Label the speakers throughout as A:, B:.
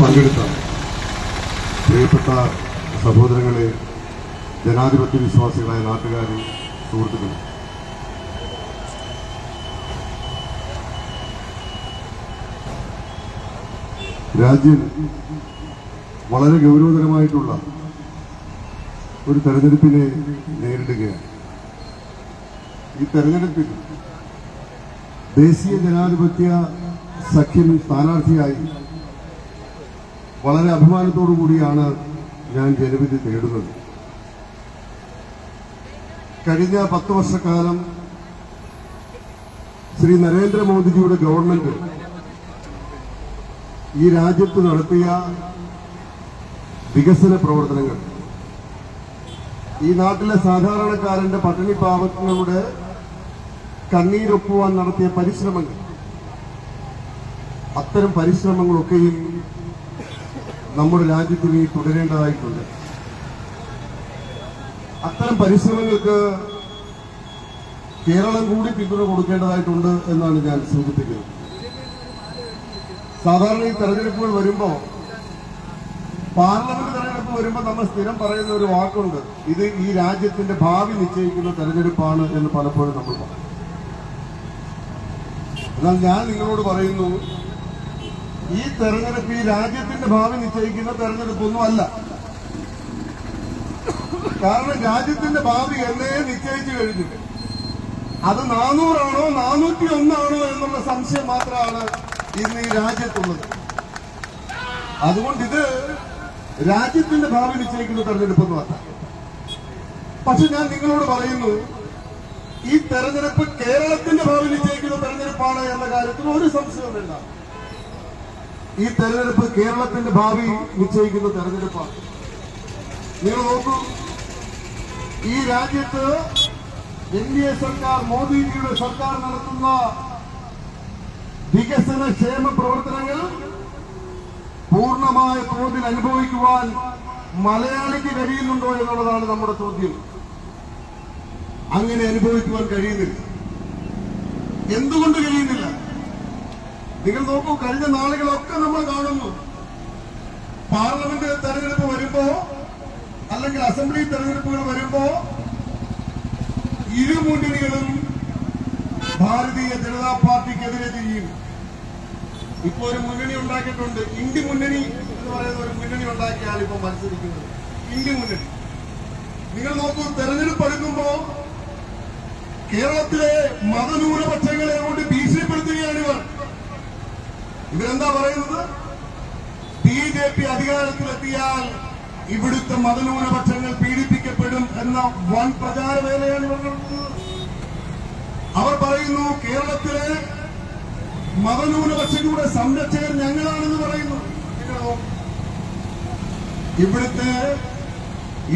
A: പങ്കെടുത്ത പ്രിയപ്പെട്ട സഹോദരങ്ങളെ ജനാധിപത്യ വിശ്വാസികളായ നാട്ടുകാരെ സുഹൃത്തുക്കൾ രാജ്യം വളരെ ഗൗരവതരമായിട്ടുള്ള ഒരു തെരഞ്ഞെടുപ്പിനെ നേരിടുകയാണ്. ഈ തെരഞ്ഞെടുപ്പിൽ ദേശീയ ജനാധിപത്യ സഖ്യം സ്ഥാനാർത്ഥിയായി വളരെ അഭിമാനത്തോടു കൂടിയാണ് ഞാൻ ജനവിധി തേടുന്നത്. കഴിഞ്ഞ പത്ത് വർഷക്കാലം ശ്രീ നരേന്ദ്രമോദിജിയുടെ ഗവൺമെന്റ് ഈ രാജ്യത്ത് നടത്തിയ വികസന പ്രവർത്തനങ്ങൾ ഈ നാട്ടിലെ സാധാരണക്കാരന്റെ പട്ടിണി പാവങ്ങളുടെ കണ്ണീരൊപ്പുവാൻ നടത്തിയ പരിശ്രമങ്ങൾ അത്തരം പരിശ്രമങ്ങളൊക്കെയും നമ്മുടെ രാജ്യത്തിന് ഈ തുടരേണ്ടതായിട്ടുണ്ട്. അത്തരം പരിശ്രമങ്ങൾക്ക് കേരളം കൂടി പിന്തുണ കൊടുക്കേണ്ടതായിട്ടുണ്ട് എന്നാണ് ഞാൻ സൂചിപ്പിക്കുന്നത്. സാധാരണ ഈ തെരഞ്ഞെടുപ്പുകൾ വരുമ്പോൾ പാർലമെന്റ് തെരഞ്ഞെടുപ്പ് വരുമ്പോൾ നമ്മൾ സ്ഥിരം പറയുന്ന ഒരു വാക്കുണ്ട്. ഇത് ഈ രാജ്യത്തിന്റെ ഭാവി നിശ്ചയിക്കുന്ന തെരഞ്ഞെടുപ്പാണ് എന്ന് പലപ്പോഴും നമ്മൾ പറയും. എന്നാൽ ഞാൻ നിങ്ങളോട് പറയുന്നു ഈ തെരഞ്ഞെടുപ്പ് ഈ രാജ്യത്തിന്റെ ഭാവി നിശ്ചയിക്കുന്ന തെരഞ്ഞെടുപ്പൊന്നും അല്ല. കാരണം രാജ്യത്തിന്റെ ഭാവി എന്നേ നിശ്ചയിച്ചു കഴിഞ്ഞിട്ട് അത് നാനൂറാണോ നാനൂറ്റി ഒന്നാണോ എന്നുള്ള സംശയം മാത്രമാണ് ഇന്ന് ഈ രാജ്യത്തുള്ളത്. അതുകൊണ്ട് ഇത് രാജ്യത്തിന്റെ ഭാവി നിശ്ചയിക്കുന്ന തെരഞ്ഞെടുപ്പൊന്നുമല്ല പക്ഷെ ഞാൻ നിങ്ങളോട് പറയുന്നു ഈ തെരഞ്ഞെടുപ്പ് കേരളത്തിന്റെ ഭാവി നിശ്ചയിക്കുന്ന തെരഞ്ഞെടുപ്പാണ് എന്ന കാര്യത്തിൽ ഒരു സംശയവുമില്ല. ഈ തെരഞ്ഞെടുപ്പ് കേരളത്തിന്റെ ഭാവി നിശ്ചയിക്കുന്ന തെരഞ്ഞെടുപ്പാണ്. നിങ്ങൾ നോക്കൂ. ഈ രാജ്യത്ത് എൻ ഡി എ സർക്കാർ മോദിജിയുടെ സർക്കാർ നടത്തുന്ന വികസന ക്ഷേമ പ്രവർത്തനങ്ങൾ പൂർണമായ തോതിൽ അനുഭവിക്കുവാൻ മലയാളിക്ക് കഴിയുന്നുണ്ടോ എന്നുള്ളതാണ് നമ്മുടെ ചോദ്യം. അങ്ങനെ അനുഭവിക്കുവാൻ കഴിയുന്നില്ല. എന്തുകൊണ്ട് കഴിയുന്നില്ല? നിങ്ങൾ നോക്കൂ കഴിഞ്ഞ നാളുകളൊക്കെ നമ്മൾ കാണുന്നു. പാർലമെന്റ് തെരഞ്ഞെടുപ്പ് വരുമ്പോ അല്ലെങ്കിൽ അസംബ്ലി തെരഞ്ഞെടുപ്പുകൾ വരുമ്പോ ഇരു മുന്നണികളും ഭാരതീയ ജനതാ പാർട്ടിക്കെതിരെ തിരിയും. ഇപ്പൊ ഒരു മുന്നണി ഉണ്ടാക്കിയിട്ടുണ്ട്. ഇന്ത്യ മുന്നണി എന്ന് പറയുന്ന ഒരു മുന്നണി ഉണ്ടാക്കിയാണ് ഇപ്പൊ മത്സരിക്കുന്നത്. ഇന്ത്യ മുന്നണി. നിങ്ങൾ നോക്കൂ തെരഞ്ഞെടുപ്പ് എടുക്കുമ്പോ കേരളത്തിലെ മതന്യൂനപക്ഷങ്ങളെ കൊണ്ട് ഭീഷണിപ്പെടുത്തുകയാണ് ഇവർ. ഇവരെന്താ പറയുന്നത് ബി ജെ പി അധികാരത്തിലെത്തിയാൽ ഇവിടുത്തെ മതന്യൂനപക്ഷങ്ങൾ പീഡിപ്പിക്കപ്പെടും എന്ന വൻ പ്രചാരവേലയാണ് ഇവർ നടത്തുന്നത് അവർ പറയുന്നു കേരളത്തിലെ മതന്യൂനപക്ഷങ്ങളുടെ സംരക്ഷകർ ഞങ്ങളാണെന്ന് പറയുന്നു? ഇവിടുത്തെ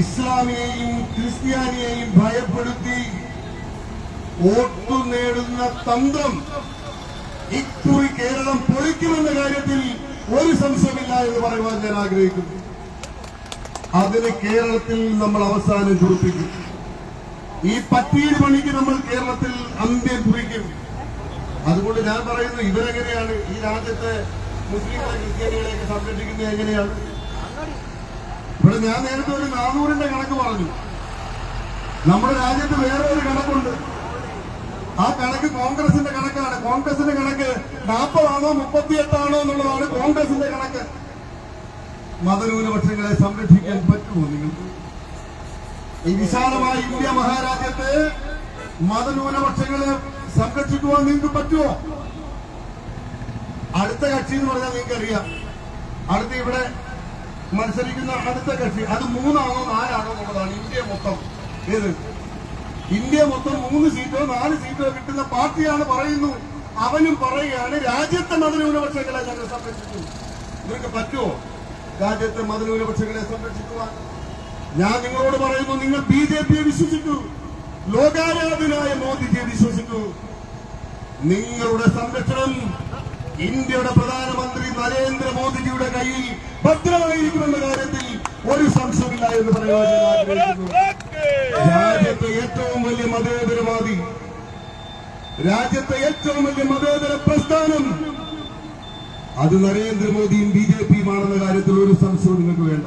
A: ഇസ്ലാമിയെയും ക്രിസ്ത്യാനിയെയും ഭയപ്പെടുത്തി വോട്ടു നേടുന്ന തന്ത്രം ഇക്കുറി കേരളം പൊളിക്കുമെന്ന കാര്യത്തിൽ ഒരു സംശയമില്ല എന്ന് പറയുവാൻ ഞാൻ ആഗ്രഹിക്കുന്നു. അതിന് കേരളത്തിൽ നമ്മൾ അവസാനം കുറിപ്പിക്കും. ഈ പറ്റീട് പണിക്ക് നമ്മൾ കേരളത്തിൽ അന്ത്യം കുറിക്കും. അതുകൊണ്ട് ഞാൻ പറയുന്നു ഇവരെങ്ങനെയാണ് ഈ രാജ്യത്തെ മുസ്ലിങ്ങളെ ക്രിസ്ത്യാനികളെയൊക്കെ സംരക്ഷിക്കുന്നത് എങ്ങനെയാണ്? ഇവിടെ ഞാൻ നേരത്തെ ഒരു നാനൂറിന്റെ കണക്ക് പറഞ്ഞു. നമ്മുടെ രാജ്യത്ത് വേറെ ഒരു കണക്കുണ്ട്. ആ കണക്ക് കോൺഗ്രസിന്റെ കണക്കാണ്. കോൺഗ്രസിന്റെ കണക്ക് നാൽപ്പതാണോ മുപ്പത്തിയെട്ടാണോ എന്നുള്ളതാണ് കോൺഗ്രസിന്റെ കണക്ക്. മതന്യൂനപക്ഷങ്ങളെ സംരക്ഷിക്കാൻ പറ്റുമോ നിങ്ങൾക്ക്? ഈ വിശാലമായ ഇന്ത്യ മഹാരാജ്യത്തെ മതന്യൂനപക്ഷങ്ങളെ സംരക്ഷിക്കുവാൻ നിങ്ങൾക്ക് പറ്റുമോ? അടുത്ത കക്ഷി എന്ന് പറഞ്ഞാൽ നിങ്ങൾക്ക് അറിയാം അടുത്ത ഇവിടെ മത്സരിക്കുന്ന അടുത്ത കക്ഷി. അത് മൂന്നാണോ നാലാണോ എന്നുള്ളതാണ് ഇന്ത്യ മൊത്തം. ഏത്? ഇന്ത്യ മൊത്തം മൂന്ന് സീറ്റോ നാല് സീറ്റോ കിട്ടുന്ന പാർട്ടിയാണ് പറയുന്നു. അവനും പറയുകയാണ് രാജ്യത്തെ മതന്യൂനപക്ഷങ്ങളെ ഞങ്ങൾ സംരക്ഷിച്ചു നിങ്ങൾക്ക് പറ്റുമോ? രാജ്യത്തെ മതന്യൂനപക്ഷങ്ങളെ സംരക്ഷിക്കുവാൻ. ഞാൻ നിങ്ങളോട് പറയുന്നു നിങ്ങൾ ബി ജെ പിയെ വിശ്വസിച്ചു ലോകാരാധനായ മോദിജിയെ വിശ്വസിച്ചു നിങ്ങളുടെ സംരക്ഷണം ഇന്ത്യയുടെ പ്രധാനമന്ത്രി നരേന്ദ്രമോദിജിയുടെ കയ്യിൽ ഭദ്രമായിരിക്കുമെന്ന കാര്യത്തിൽ ഒരു സംശയമില്ല എന്ന് പറയുവാൻ ഞാൻ ആഗ്രഹിക്കുന്നു. രാജ്യത്തെ ഏറ്റവും വലിയ മതേതരവാദി രാജ്യത്തെ ഏറ്റവും വലിയ മതേതര പ്രസ്ഥാനം അത് നരേന്ദ്രമോദിയും ബി ജെ പിയുമാണെന്ന സംശയവും നിങ്ങൾക്ക് വേണ്ട.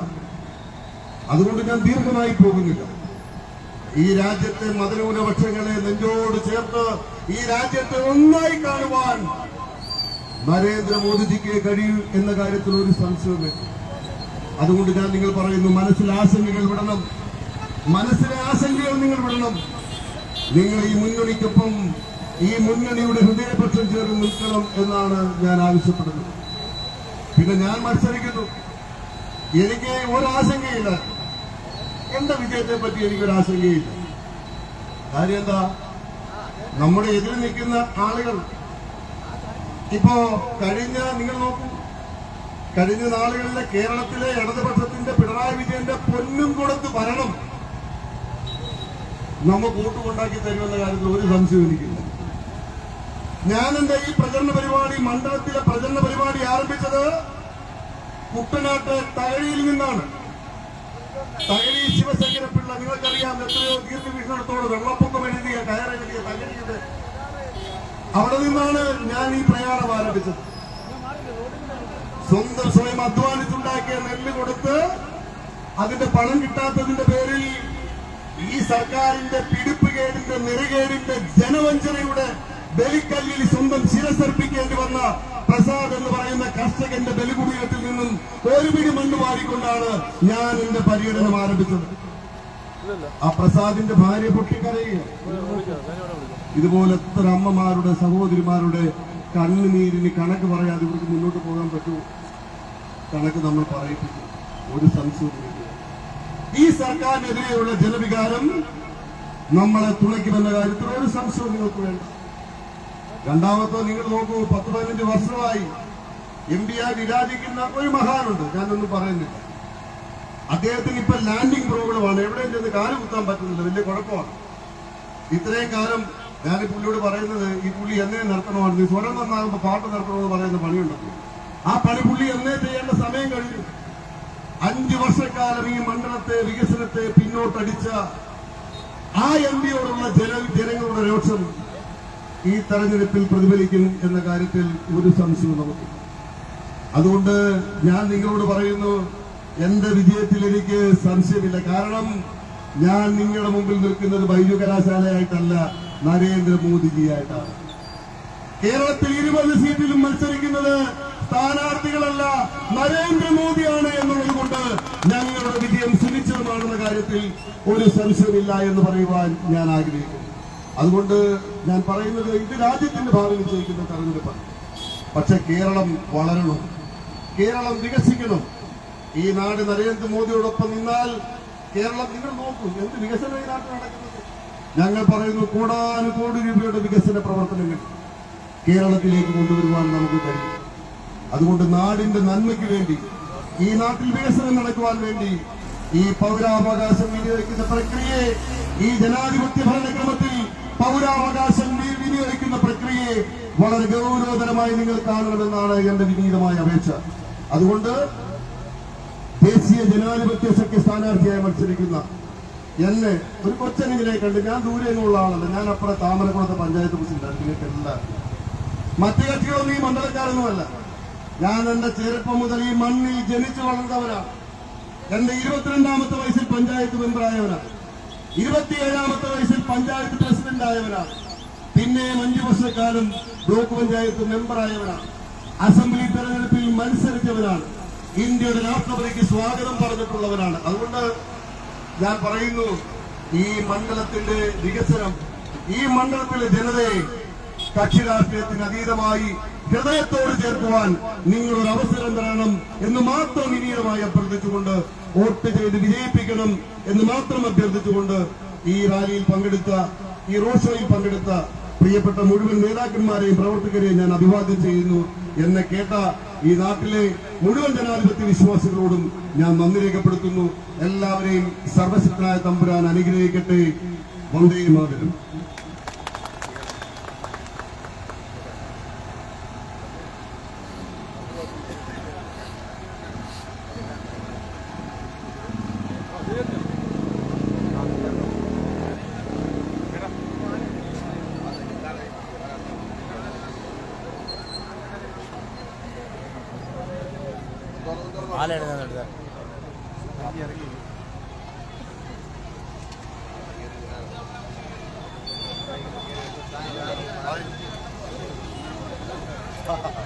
A: അതുകൊണ്ട് ഞാൻ ദീർഘമായി പോകുന്നില്ല. ഈ രാജ്യത്തെ മതന്യൂനപക്ഷങ്ങളെ നെഞ്ചോട് ചേർത്ത് ഈ രാജ്യത്തെ ഒന്നായി കാണുവാൻ നരേന്ദ്രമോദിജിക്ക് കഴിയൂ എന്ന കാര്യത്തിൽ ഒരു സംശയവുമില്ല. അതുകൊണ്ട് ഞാൻ നിങ്ങൾ പറയുന്നു മനസ്സിൽ ആശങ്കകൾ വിടണം. മനസ്സിലെ ആശങ്കയോ നിങ്ങൾ വിടണം നിങ്ങൾ ഈ മുന്നണിക്കൊപ്പം ഈ മുന്നണിയുടെ ഹൃദയപക്ഷം ചേർന്ന് നിൽക്കണം എന്നാണ് ഞാൻ ആവശ്യപ്പെടുന്നത്. പിന്നെ ഞാൻ മത്സരിക്കുന്നു. എനിക്ക് ഒരാശങ്കയില്ല. എന്റെ വിജയത്തെ പറ്റി എനിക്കൊരാശങ്കയില്ല കാര്യം എന്താ? നമ്മുടെ എതിർ നിൽക്കുന്ന ആളുകൾ. ഇപ്പോ കഴിഞ്ഞ നിങ്ങൾ നോക്കൂ. കഴിഞ്ഞ നാളുകളിലെ കേരളത്തിലെ ഇടതുപക്ഷത്തിന്റെ പിണറായി വിജയന്റെ പൊന്നും കൊടുത്ത് ഭരണം. നമുക്ക് കൂട്ടുകൊണ്ടാക്കി തരുമെന്ന കാര്യത്തിൽ ഒരു സംശയവും എനിക്കില്ല. ഞാൻ ഈ പ്രചരണ പരിപാടി മണ്ഡലത്തിലെ പ്രചരണ പരിപാടി ആരംഭിച്ചത്? കുട്ടനാട്ട് തകഴിയിൽ നിന്നാണ്. തകഴി ശിവശങ്കര പിള്ള നിങ്ങൾക്കറിയാം എത്രയോ ദീർഘവീക്ഷണത്തോടെ വെള്ളപ്പൊക്കം എഴുതിയ കയറെഴുതിയ തകഴിയുടെ അവിടെ നിന്നാണ് ഞാൻ ഈ പ്രയാണം ആരംഭിച്ചത്. സ്വന്തം സ്വയം അധ്വാനിച്ചുണ്ടാക്കിയ നെല്ല് കൊടുത്ത് അതിന്റെ പണം കിട്ടാത്തതിന്റെ പേരിൽ ഈ സർക്കാരിന്റെ പിടിപ്പുകേടിന്റെ നിറകേടിന്റെ ജനവഞ്ചനയുടെ ബലിക്കല്ലിൽ സ്വന്തം ശിരസർപ്പിക്കേണ്ടി വന്ന പ്രസാദ് എന്ന് പറയുന്ന കർഷകന്റെ ബലികുടീരത്തിൽ നിന്നും ഒരു പിടി മണ്ണ് വാരിക്കൊണ്ടാണ് ഞാൻ എന്റെ പര്യടനം ആരംഭിച്ചത്. ആ പ്രസാദിന്റെ ഭാര്യ പൊട്ടിക്കരയുക ഇതുപോലെ എത്ര അമ്മമാരുടെ സഹോദരിമാരുടെ കണ്ണുനീരിന് കണക്ക് പറയാതെ ഇവർക്ക് മുന്നോട്ട് പോകാൻ പറ്റുമോ കണക്ക് നമ്മൾ പറയിപ്പിക്കും. ഒരു സംശയവുമില്ല. ഈ സർക്കാരിനെതിരെയുള്ള ജനവികാരം നമ്മളെ തുണയ്ക്കുമെന്ന കാര്യത്തിൽ ഒരു സംശയവും നിങ്ങൾക്ക് വേണ്ട. രണ്ടാമത്തെ നിങ്ങൾ നോക്കൂ പത്ത് പതിനഞ്ച് വർഷമായി എം പി ആയി വിരാജിക്കുന്ന ഒരു മഹാനുണ്ട്. ഞാനൊന്നും പറയുന്നില്ല. അദ്ദേഹത്തിന് ഇപ്പൊ ലാൻഡിംഗ് പ്രോബ്ലമാണ് എവിടെയും ചെന്ന് കാൽ കുത്താൻ പറ്റുന്നില്ല. വലിയ കുഴപ്പമാണ്. ഇത്രയും കാലം ഞാൻ ഈ പുള്ളിയോട് പറയുന്നത് ഈ പുള്ളി എന്നെ നിർത്തണമായിരുന്നു. സ്വരം നന്നാകുമ്പോ പാട്ട് നിർത്തണമെന്ന് പറയുന്ന പണിയുണ്ടല്ലോ. ആ പണി പുള്ളി എന്നെ ചെയ്യേണ്ട സമയം കഴിഞ്ഞു. അഞ്ചു വർഷക്കാലം ഈ മണ്ഡലത്തെ വികസനത്തെ പിന്നോട്ടടിച്ച ആ എം പിയോടുള്ള ജന ജനങ്ങളുടെ രോഷം ഈ തെരഞ്ഞെടുപ്പിൽ പ്രതിഫലിക്കും എന്ന കാര്യത്തിൽ ഒരു സംശയവും നമുക്ക് അതുകൊണ്ട് ഞാൻ നിങ്ങളോട് പറയുന്നു എന്റെ വിജയത്തിൽ എനിക്ക് സംശയമില്ല. കാരണം ഞാൻ നിങ്ങളുടെ മുമ്പിൽ നിൽക്കുന്നത് ബൈജു കലാശാലയായിട്ടല്ല നരേന്ദ്രമോദിജിയായിട്ടാണ്. കേരളത്തിൽ ഇരുപത് സീറ്റിലും മത്സരിക്കുന്നത് സ്ഥാനാർത്ഥികളല്ല നരേന്ദ്രമോദിയാണ് എന്നുള്ളത് കൊണ്ട് ഞങ്ങളുടെ വിജയം സുനിശ്ചിതമാണെന്ന കാര്യത്തിൽ ഒരു സംശയമില്ല എന്ന് പറയുവാൻ ഞാൻ ആഗ്രഹിക്കുന്നു. അതുകൊണ്ട് ഞാൻ പറയുന്നത് ഇത് രാജ്യത്തിന്റെ ഭാവി നിശ്ചയിക്കുന്ന തെരഞ്ഞെടുപ്പാണ്. പക്ഷെ കേരളം വളരണം കേരളം വികസിക്കണം. ഈ നാട് നരേന്ദ്രമോദിയോടൊപ്പം നിന്നാൽ കേരളം നിങ്ങൾ നോക്കൂ എന്ത് വികസനം ഈ നാട്ടിൽ നടക്കുന്നത്. ഞങ്ങൾ പറയുന്നു കോടാനുകോടി രൂപയുടെ വികസന പ്രവർത്തനങ്ങൾ കേരളത്തിലേക്ക് കൊണ്ടുവരുവാൻ നമുക്ക് കഴിയും. അതുകൊണ്ട് നാടിന്റെ നന്മയ്ക്ക് വേണ്ടി ഈ നാട്ടിൽ വികസനം നടക്കുവാൻ വേണ്ടി ഈ പൗരാവകാശം വിനിയോഗിക്കുന്ന പ്രക്രിയയെ ഈ ജനാധിപത്യ ഭരണക്രമത്തിൽ പൗരാവകാശം വിനിയോഗിക്കുന്ന പ്രക്രിയയെ വളരെ ഗൗരവതരമായി നിങ്ങൾ കാണണമെന്നാണ് എന്റെ വിനീതമായ അപേക്ഷ. അതുകൊണ്ട് ദേശീയ ജനാധിപത്യ സഖ്യ സ്ഥാനാർത്ഥിയായി മത്സരിക്കുന്ന എന്നെ ഒരു കൊച്ചനിങ്ങനെ കണ്ട് ഞാൻ ദൂരെ നിന്നുള്ള ആളല്ല. ഞാൻ അപ്പുറം താമരക്കുളത്തെ പഞ്ചായത്ത് പ്രസിഡന്റ് മറ്റു കക്ഷികളൊന്നും ഈ മണ്ഡലക്കാരൊന്നുമല്ല ഞാൻ എന്റെ ചെറുപ്പം മുതൽ ഈ മണ്ണിൽ ജനിച്ചു വളർന്നവരാണ്. എന്റെ ഇരുപത്തിരണ്ടാമത്തെ വയസ്സിൽ പഞ്ചായത്ത് മെമ്പറായവനാണ്. ഇരുപത്തിയേഴാമത്തെ വയസ്സിൽ പഞ്ചായത്ത് പ്രസിഡന്റ് പിന്നെ അഞ്ചു വർഷക്കാലം ബ്ലോക്ക് പഞ്ചായത്ത് മെമ്പറായവനാണ്. അസംബ്ലി തെരഞ്ഞെടുപ്പിൽ മത്സരിച്ചവനാണ്. ഇന്ത്യയുടെ രാഷ്ട്രപതിക്ക് സ്വാഗതം പറഞ്ഞിട്ടുള്ളവരാണ് അതുകൊണ്ട് ഞാൻ പറയുന്നു ഈ മണ്ഡലത്തിന്റെ വികസനം ഈ മണ്ഡലത്തിലെ ജനതയെ കക്ഷി രാഷ്ട്രീയത്തിന് അതീതമായി ഹൃദയത്തോട് ചേർക്കുവാൻ നിങ്ങൾ ഒരു അവസരം തരണം എന്ന് മാത്രം വിനീതമായി അഭ്യർത്ഥിച്ചുകൊണ്ട് വോട്ട് ചെയ്ത് വിജയിപ്പിക്കണം എന്ന് മാത്രം അഭ്യർത്ഥിച്ചുകൊണ്ട് ഈ റാലിയിൽ പങ്കെടുത്ത ഈ റോഡ് ഷോയിൽ പങ്കെടുത്ത പ്രിയപ്പെട്ട മുഴുവൻ നേതാക്കന്മാരെയും പ്രവർത്തകരെയും ഞാൻ അഭിവാദ്യം ചെയ്യുന്നു എന്നെ കേട്ട ഈ നാട്ടിലെ മുഴുവൻ ജനാധിപത്യ വിശ്വാസികളോടും ഞാൻ നന്ദി രേഖപ്പെടുത്തുന്നു. എല്ലാവരെയും സർവശക്തനായ തമ്പുരാൻ അനുഗ്രഹിക്കട്ടെ. വന്ദേ മാതരം.
B: മാല എടുക്കുന്നുണ്ട്
C: കിട്ടോ